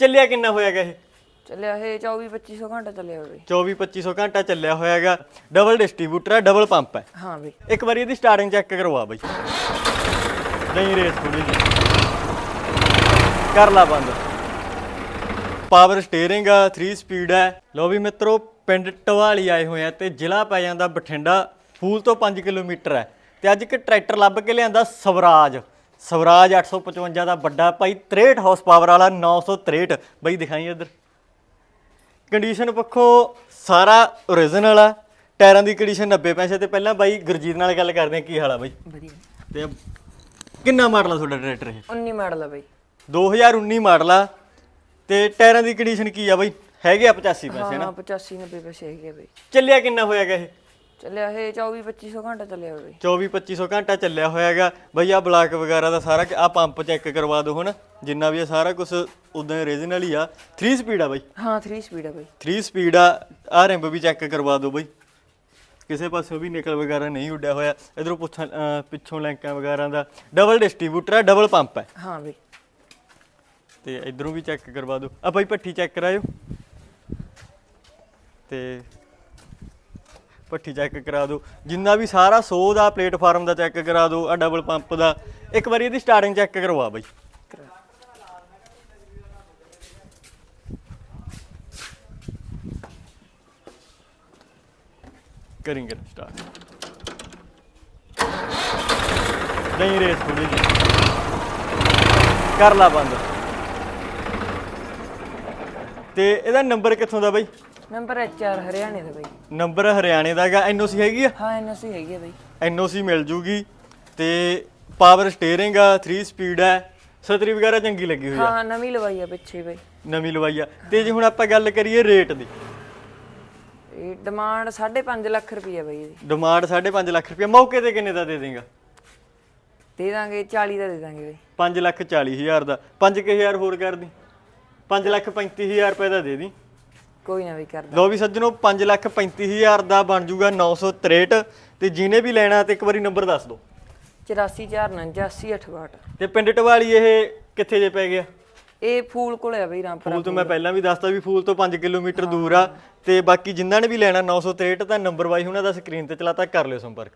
ਚੱਲਿਆ ਕਿੰਨਾ ਹੋਇਆਗਾ ਇਹ? ਚੱਲਿਆ ਇਹ 24 2500 ਘੰਟਾ ਚੱਲਿਆ ਬਈ 24 2500 ਘੰਟਾ ਚੱਲਿਆ ਹੋਇਆਗਾ। ਡਬਲ ਡਿਸਟ੍ਰੀਬਿਊਟਰ ਹੈ ਡਬਲ ਪੰਪ ਹੈ ਹਾਂ ਬਈ। ਇੱਕ ਵਾਰੀ ਇਹਦੀ ਸਟਾਰਟਿੰਗ ਚੈੱਕ ਕਰਵਾ ਬਈ। ਨਹੀਂ ਰੇਸ ਥੋੜੀ ਜਿਹੀ। ਕਰ ਲਾ ਬੰਦ। ਪਾਵਰ ਸਟੀਅਰਿੰਗ ਆ 3 ਸਪੀਡ ਹੈ ਲੋ ਵੀ ਮਿੱਤਰੋ ਪਿੰਡ ਟਵਾਲੀ ਆਏ ਹੋਏ ਆ ਤੇ ਜ਼ਿਲ੍ਹਾ ਪੈ ਜਾਂਦਾ ਬਠਿੰਡਾ। ਫੂਲ ਤੋਂ 5 ਕਿਲੋਮੀਟਰ ਹੈ ਤੇ ਅੱਜ ਇੱਕ ਟਰੈਕਟਰ ਲੱਭ ਕੇ ਲਿਆਂਦਾ ਸਵਰਾਜ। ਸਵਰਾਜ 855 ਦਾ ਵੱਡਾ ਭਾਈ 63 ਹਾਰਸ ਪਾਵਰ ਵਾਲਾ 963 ਬਈ ਦਿਖਾਈ ਇੱਧਰ। ਕੰਡੀਸ਼ਨ ਪੱਖੋਂ ਸਾਰਾ ਓਰੀਜਨਲ ਆ। ਟਾਇਰਾਂ ਦੀ ਕੰਡੀਸ਼ਨ 90 ਪੈਸੇ ਤੇ ਪਹਿਲਾਂ ਬਾਈ ਗੁਰਜੀਤ ਨਾਲ ਗੱਲ ਕਰਦੇ ਆ ਕੀ ਹਾਲ ਆ ਬਾਈ? ਵਧੀਆ। ਤੇ ਕਿੰਨਾ ਮਾਡਲ ਆ ਤੁਹਾਡਾ ਟਰੈਕਟਰ ਇਹ? 19 ਮਾਡਲ ਆ ਬਈ। 2019 ਮਾਡਲ ਆ। ਤੇ ਟਾਇਰਾਂ ਦੀ ਕੰਡੀਸ਼ਨ ਕੀ ਆ ਬਾਈ? ਹੈਗੇ ਆ 85 ਪੈਸੇ ਨਾ? ਹਾਂ 85 90 ਪੈਸੇ ਹੈਗੇ ਬਈ। ਚੱਲਿਆ ਕਿੰਨਾ ਹੋਇਆਗਾ ਇਹ? ਚੱਲਿਆ ਇਹ 24 2500 ਘੰਟਾ ਚੱਲਿਆ ਬਈ 24 2500 ਘੰਟਾ ਚੱਲਿਆ ਹੋਇਆਗਾ। ਬਈ ਆ ਬਲਾਕ ਵਗੈਰਾ ਦਾ ਸਾਰਾ ਆ ਪੰਪ ਚੈੱਕ ਕਰਵਾ ਦਿਓ ਹੁਣ। ਜਿੰਨਾ ਵੀ ਆ ਸਾਰਾ ਕੁਝ ਉਦਾਂ ਓਰੀਜਨਲ ਹੀ ਆ। 3 ਸਪੀਡ ਆ ਬਾਈ। ਹਾਂ 3 ਸਪੀਡ ਆ ਬਈ। 3 ਸਪੀਡ ਆ। ਆ ਰੈਂਪ ਵੀ ਚੈੱਕ ਕਰਵਾ ਦਿਓ ਬਈ। ਕਿਸੇ ਪਾਸੇ ਵੀ ਨਿਕਲ ਵਗੈਰਾ ਨਹੀਂ ਉੱਡਿਆ ਹੋਇਆ। ਇਧਰੋਂ ਪੁੱਛਾਂ ਪਿੱਛੋਂ ਲੈਂਕਾਂ ਵਗੈਰਾ ਦਾ। ਡਬਲ ਡਿਸਟ੍ਰੀਬਿਊਟਰ ਆ ਡਬਲ ਪੰਪ ਹੈ ਹਾਂ ਬਈ। ਤੇ ਇਧਰੋਂ ਵੀ ਚੈੱਕ ਕਰਵਾ ਦਿਓ ਆ ਬਾਈ ਭੱਠੀ ਚੈੱਕ ਕਰਾਇਓ। ਤੇ ਭੱਠੀ ਚੈੱਕ ਕਰਾ ਦਿਓ। ਜਿੰਨਾ ਵੀ ਸਾਰਾ 100 ਦਾ ਪਲੇਟਫਾਰਮ ਦਾ ਚੈੱਕ ਕਰਾ ਦਿਓ ਆ ਡਬਲ ਪੰਪ ਦਾ। ਇੱਕ ਵਾਰੀ ਇਹਦੀ ਸਟਾਰਟਿੰਗ ਚੈੱਕ ਕਰਵਾ ਬਾਈ। ਕਰਿੰਗੇ ਸਟਾਰਟ ਨਹੀਂ ਰੇਸ ਥੋੜੀ ਜਿਹੀ। ਕਰ ਲਾ ਬੰਦ। ਤੇ ਇਹਦਾ ਨੰਬਰ ਕਿੱਥੋਂ ਦਾ ਬਾਈ? ਨੰਬਰ HR ਹਰਿਆਣੇ ਦਾ ਬਈ। ਨੰਬਰ ਹਰਿਆਣੇ ਦਾ ਹੈਗਾ ਐਨਓਸੀ ਹੈਗੀ ਆ? ਹਾਂ ਐਨਓਸੀ ਹੈਗੀ ਆ ਬਈ। ਐਨਓਸੀ ਮਿਲ ਜੂਗੀ ਤੇ ਪਾਵਰ ਸਟੀਅਰਿੰਗ ਆ 3 ਸਪੀਡ ਹੈ ਸਤਰੀ ਵਗੈਰਾ ਚੰਗੀ ਲੱਗੀ ਹੋਈ ਆ। ਹਾਂ ਨਵੀਂ ਲਵਾਈ ਆ ਪਿੱਛੇ ਬਈ। ਨਵੀਂ ਲਵਾਈ ਆ। ਤੇ ਜੇ ਹੁਣ ਆਪਾਂ ਗੱਲ ਕਰੀਏ ਰੇਟ ਦੀ? ਇਹ ਡਿਮਾਂਡ 5.5 ਲੱਖ ਰੁਪਈਆ ਬਈ ਇਹਦੀ। ਡਿਮਾਂਡ 5.5 ਲੱਖ ਰੁਪਏ ਮੌਕੇ ਤੇ ਕਿੰਨੇ ਦਾ ਦੇ ਦੇਂਗਾ? ਦੇ ਦਾਂਗੇ 40 ਦਾ ਦੇ ਦਾਂਗੇ ਬਈ। 5 ਲੱਖ 40 ਹਜ਼ਾਰ ਦਾ। 5000 ਹੋਰ ਕਰ ਦੀ। 5 ਲੱਖ 35000 ਰੁਪਏ ਦਾ ਦੇ ਦੀ। ਕੋਈ ਨਾ ਬਈ ਕਰ ਦਾਂ ਲੋ ਵੀ ਸੱਜਣੋ 5 ਲੱਖ 35000 ਦਾ ਬਣ ਜੂਗਾ 963 ਤੇ ਜਿਹਨੇ ਵੀ ਲੈਣਾ ਤੇ ਇੱਕ ਵਾਰੀ ਨੰਬਰ ਦੱਸ ਦਿਓ। 8449 ਤੇ ਪਿੰਡ ਢਵਾਲੀ ਇਹ ਕਿੱਥੇ ਜੇ ਪੈ ਗਿਆ? ਇਹ ਫੂਲ ਕੋਲ ਆ ਬਈ ਰਾਮਪੁਰਾ ਫੂਲ ਤੋਂ ਮੈਂ ਪਹਿਲਾਂ ਵੀ ਦੱਸਤਾ ਵੀ ਫੂਲ ਤੋਂ 5 ਕਿਲੋਮੀਟਰ ਦੂਰ ਆ। ਤੇ ਬਾਕੀ ਜਿਨ੍ਹਾਂ ਨੇ ਵੀ ਲੈਣਾ 963 ਤਾਂ ਨੰਬਰ ਵਾਈ ਉਹਨਾਂ ਦਾ ਸਕਰੀਨ ਤੇ ਚਲਾਤਾ ਕਰ ਲਿਓ ਸੰਪਰਕ।